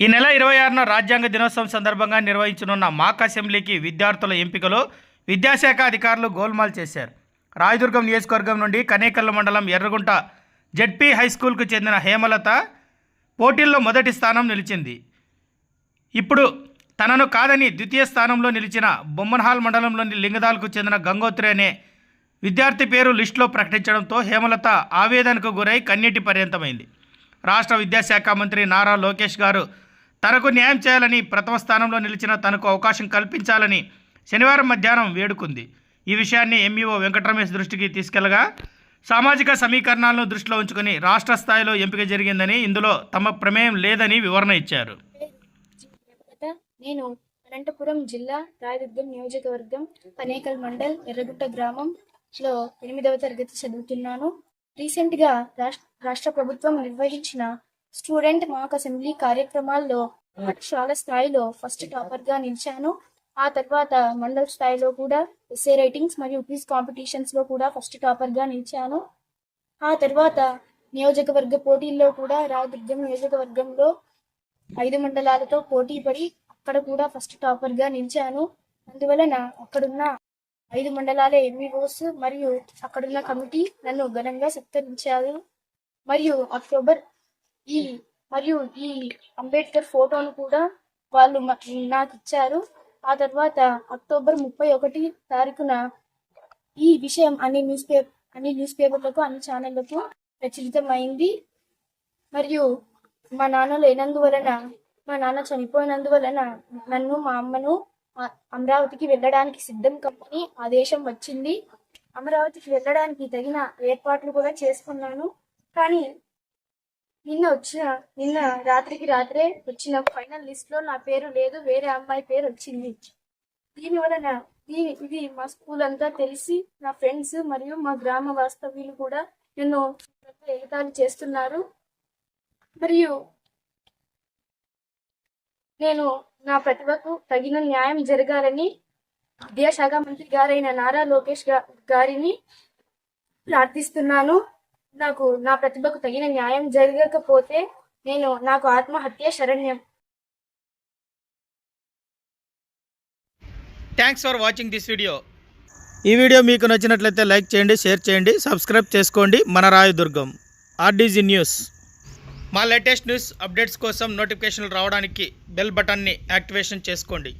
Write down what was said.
ఈ నెల ఇరవై ఆరున రాజ్యాంగ దినోత్సవం సందర్భంగా నిర్వహించనున్న మాక్ అసెంబ్లీకి విద్యార్థుల ఎంపికలో విద్యాశాఖ అధికారులు గోల్మాల్ చేశారు. రాయదుర్గం నియోజకవర్గం నుండి కనేకల్లు మండలం ఎర్రగుంట జడ్పీ హై స్కూల్కు చెందిన హేమలత పోటీల్లో మొదటి స్థానం నిలిచింది. ఇప్పుడు తనను కాదని ద్వితీయ స్థానంలో నిలిచిన బొమ్మన్హాల్ మండలంలోని లింగదాల్కు చెందిన గంగోత్రి అనే విద్యార్థి పేరు లిస్టులో ప్రకటించడంతో హేమలత ఆవేదనకు గురై కన్నీటి పర్యంతమైంది. రాష్ట్ర విద్యాశాఖ మంత్రి నారా లోకేష్ గారు తనకు న్యాయం చేయాలని ప్రథమ స్థానంలో నిలిచిన తనకు అవకాశం కల్పించాలని శనివారం మధ్యాహ్నం వేడుకుంది. ఈ విషయాన్ని ఎంఈఓ వెంకటరమేష్ దృష్టికి తీసుకెళ్ళగా సామాజిక సమీకరణాలను దృష్టిలో ఉంచుకొని రాష్ట్ర స్థాయిలో ఎంపిక జరిగిందని ఇందులో తమ ప్రమేయం లేదని వివరణ ఇచ్చారు. నేను అనంతపురం జిల్లా రాయదుర్గం నియోజకవర్గం పనేకల్ మండల్ ఎర్రగుట్ట గ్రామంలో ఎనిమిదవ తరగతి చదువుతున్నాను. రీసెంట్గా రాష్ట్ర రాష్ట్ర ప్రభుత్వం నిర్వహించిన స్టూడెంట్ మాక్ అసెంబ్లీ కార్యక్రమాల్లో పాఠశాల స్థాయిలో ఫస్ట్ టాపర్గా నిలిచాను. ఆ తర్వాత మండల స్థాయిలో కూడా ఎస్ఏ రైటింగ్స్ మరియు క్విజ్ కాంపిటీషన్స్లో కూడా ఫస్ట్ టాపర్గా నిలిచాను. ఆ తర్వాత నియోజకవర్గ పోటీల్లో కూడా రాదుర్గం నియోజకవర్గంలో ఐదు మండలాలతో పోటీ పడి అక్కడ కూడా ఫస్ట్ టాపర్గా నిలిచాను. అందువలన అక్కడున్న ఐదు మండలాల ఎంఈఓస్ మరియు అక్కడున్న కమిటీ నన్ను ఘనంగా సత్కరించారు. మరియు అక్టోబర్ ఈ మరియు ఈ అంబేద్కర్ ఫోటోను కూడా వాళ్ళు నాకు ఇచ్చారు. ఆ తర్వాత అక్టోబర్ ముప్పై ఒకటి తారీఖున ఈ విషయం అన్ని న్యూస్ పేపర్ అన్ని న్యూస్ పేపర్లకు అన్ని ఛానళ్ళకు ప్రచురితమైంది. మరియు మా నాన్న లేనందువలన మా నాన్న చనిపోయినందువలన నన్ను మా అమ్మను అమరావతికి వెళ్ళడానికి సిద్ధం కమ్మని ఆదేశం వచ్చింది. అమరావతికి వెళ్ళడానికి తగిన ఏర్పాట్లు కూడా చేసుకున్నాను. కానీ నిన్న వచ్చిన నిన్న రాత్రికి రాత్రే వచ్చిన ఫైనల్ లిస్ట్లో నా పేరు లేదు వేరే అమ్మాయి పేరు వచ్చింది. దీని వలన దీని ఇది మా స్కూల్ అంతా తెలిసి నా ఫ్రెండ్స్ మరియు మా గ్రామ వాస్తవ్యులు కూడా నన్ను ఎగతాళి చేస్తున్నారు. మరియు నేను నా ప్రతిభకు తగిన న్యాయం జరగాలని విద్యాశాఖ మంత్రి గారైన నారా లోకేష్ గారిని ప్రార్థిస్తున్నాను. నాకు నా ప్రతిభకు తగిన న్యాయం జరగకపోతే నేను నాకు ఆత్మహత్య శరణ్యం. Thanks for watching this video ఈ వీడియో మీకు నచ్చినట్లయితే లైక్ చేయండి షేర్ చేయండి సబ్స్క్రైబ్ చేసుకోండి. మన రాయదుర్గం ఆర్డీజీ న్యూస్ మా లేటెస్ట్ న్యూస్ అప్డేట్స్ కోసం నోటిఫికేషన్లు రావడానికి బెల్ బటన్ని యాక్టివేషన్ చేసుకోండి.